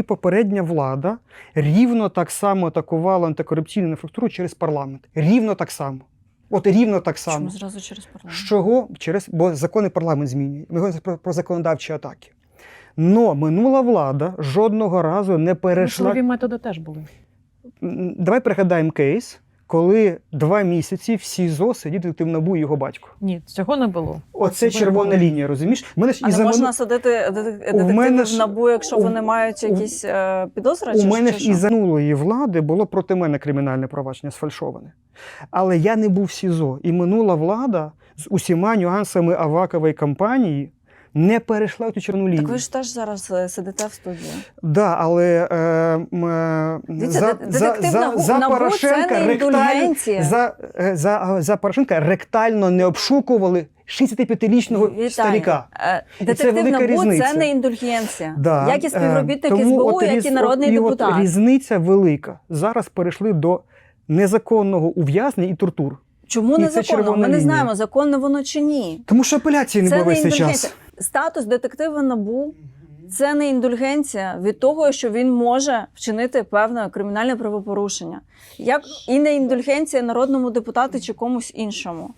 І попередня влада рівно так само атакувала антикорупційну інфраструктуру через парламент. Рівно так само. От рівно так само. Чому зразу через парламент? З чого? Через, бо закони парламент змінює. Ми говоримо про, про законодавчі атаки. Но минула влада жодного разу не перейшла. Можливі методи теж були. Давай пригадаємо кейс, коли два місяці в СІЗО сидів детектив НАБУ і його батько. Ні, цього не було. Оце Це червона було. лінія, розумієш? Мене ж А і не за можна садити детек- мене ж- в НАБУ, якщо у- вони мають якісь е, підозри? У чи, мене ж і за минулої влади було проти мене кримінальне провадження сфальшоване. Але я не був в СІЗО. І минула влада з усіма нюансами Авакової кампанії не перейшла в цю червону лінію. Так ви ж теж зараз е, сидите в студії. Да, але е, е, Дивіться, за, за, детектив за, НАБУ- за НАБУ Порошенка це не ректально, за, е, за, за Порошенка ректально не обшукували 65-річного Вітаю. старіка. Е, це велика НАБУ різниця. це не індульгенція. Да, Як і е, співробітник тому СБУ, от як різ- і народний от, і депутат. От різниця велика. Зараз перейшли до незаконного ув'язнення і тортур. Чому незаконно? Ми не знаємо, законне воно чи ні. Тому що апеляції не було весь цей час. Статус детектива НАБУ це не індульгенція від того, що він може вчинити певне кримінальне правопорушення, як і не індульгенція народному депутату чи комусь іншому.